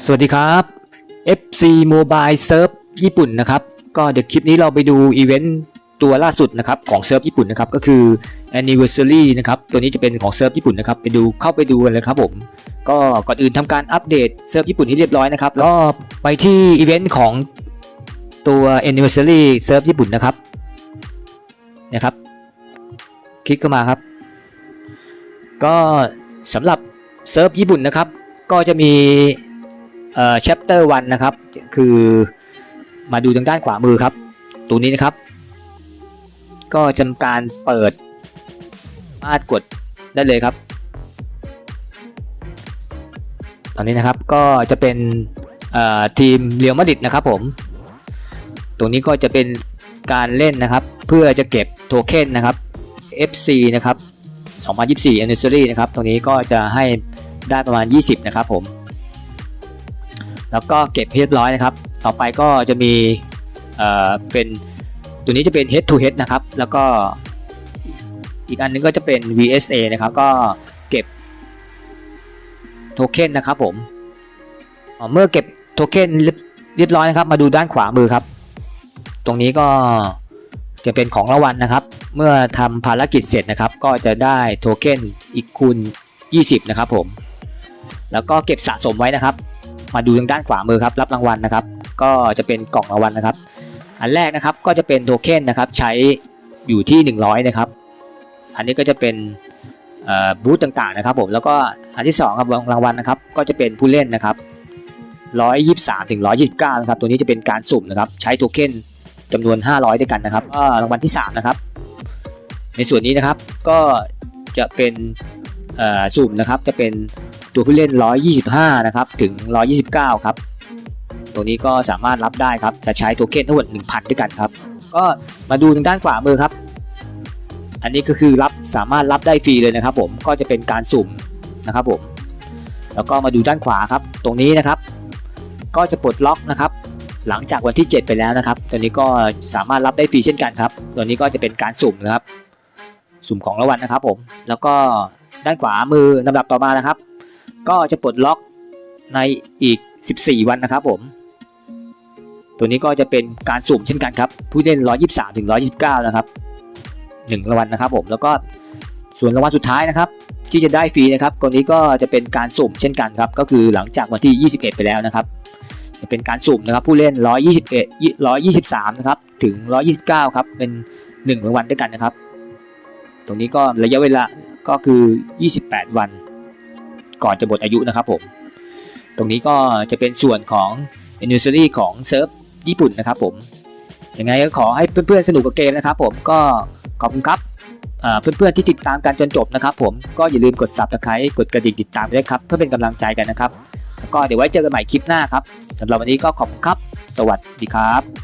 สวัสดีครับ FC Mobile Surf ญี่ปุ่นนะครับ ก็เดี๋ยวคลิปนี้เราไปดูอีเวนต์ตัวล่าสุดนะครับของเซิร์ฟญี่ปุ่นนะครับก็คือ Anniversary นะครับตัวนี้จะเป็นของเซิร์ฟญี่ปุ่นนะครับไปดูเข้าไปดูกันเลยครับผมก็ก่อนอื่นทำการอัปเดตเซิร์ฟญี่ปุ่นให้เรียบร้อยนะครับก็ไปที่อีเวนต์ของตัว Anniversary เซิร์ฟญี่ปุ่นนะครับนะครับ คลิกเข้ามาครับ ก็สำหรับเซิร์ฟญี่ปุ่นนะครับ ก็จะมี เอ่อ chapter 1 นะครับ คือมาดูทางด้านขวามือครับ ตัวนี้นะครับ ก็จำการเปิดมารถกดได้เลยครับ ตอนนี้นะครับก็จะเป็นเอ่อทีมเรียวมาดิดนะครับผม ตรงนี้ก็จะเป็นการเล่นนะครับ เพื่อจะเก็บโทเค็นนะครับ FC นะครับ 2024 anniversary นะครับ ตรงนี้ก็จะให้ได้ประมาณ 20 นะครับผม แล้วก็เก็บให้เรียบร้อยนะครับ ต่อไปก็จะมีเอ่อเป็นตัวนี้จะเป็น head to head นะครับ แล้วก็อีกอันนึงก็จะเป็น VSA นะครับ ก็เก็บโทเค็นนะครับผมเมื่อเก็บโทเค็นเรียบเรียบร้อยนะครับ มาดูด้านขวามือครับ ตรงนี้ก็จะเป็นของรางวัลนะครับ เมื่อทำภารกิจเสร็จนะครับ ก็จะได้โทเค็นอีกคูณ 20 นะครับผม แล้วก็เก็บสะสมไว้นะครับ มาดูทางด้านขวามือครับรับรางวัลนะครับ ก็จะเป็นกล่องรางวัลนะครับ อันแรกนะครับก็จะเป็นโทเค็นนะครับใช้อยู่ที่ 100 นะครับ อันนี้ก็จะเป็นบูธต่างๆนะครับผมแล้วก็อันที่2ครับรางวัลนะครับ ก็จะเป็นผู้เล่นนะครับ123ถึง129นะครับตัวนี้จะเป็นการสุ่มนะครับ ใช้โทเค็นจำนวน 500 ด้วยกันนะครับรางวัลที่3นะครับในส่วนนี้นะครับก็จะเป็นสุ่มนะครับจะเป็น ตัวผู้เล่น 125 นะครับ ถึง 129 ครับ ตรงนี้ก็สามารถรับได้ครับ จะใช้โทเค็นทั้งหมด 1,000 ด้วยกันครับ ก็มาดูทางด้านขวามือครับ อันนี้ก็คือรับสามารถรับได้ฟรีเลยนะครับผม ก็จะเป็นการสุ่มนะครับผม แล้วก็มาดูด้านขวาครับ ตรงนี้นะครับ ก็จะปลดล็อกนะครับ หลังจากวันที่ 7 ไปแล้วนะครับ ตัวนี้ก็สามารถรับได้ฟรีเช่นกันครับ ตัวนี้ก็จะเป็นการสุ่มนะครับ สุ่มของรางวัลนะครับผม แล้วก็ด้านขวามือลำดับต่อมานะครับ ก็จะปลดล็อกในอีก 14 วันนะครับผมตัวนี้ก็จะเป็นการสุ่มเช่นกันครับ ผู้เล่น 123 ถึง 129 นะครับ1รางวัลนะครับผมแล้วก็ส่วนรางวัลสุดท้ายนะครับ ที่จะได้ฟรีนะครับตัวนี้ก็จะเป็นการสุ่มเช่นกันครับ ก็คือหลังจากวันที่ 21 ไปแล้วนะครับ จะเป็นการสุ่มนะครับผู้เล่น 121 123 นะครับถึง 129 ครับเป็น 1 รางวัลด้วยกันนะครับ ตรงนี้ก็ระยะเวลาก็คือ 28 วัน ก่อนจะหมดอายุนะครับผม ตรงนี้ก็จะเป็นส่วนของ anniversary ของเซิร์ฟญี่ปุ่นนะครับผมยังไงก็ขอให้เพื่อนๆสนุกกับเกมนะครับผมก็ขอบคุณครับเพื่อนๆที่ติดตามกันจนจบนะครับผมก็อย่าลืมกด subscribe กดกระดิ่งติดตามด้วยครับเพื่อเป็นกำลังใจกันนะครับแล้วก็เดี๋ยวไว้เจอกันใหม่คลิปหน้าครับสำหรับวันนี้ก็ขอบคุณครับ สวัสดีครับ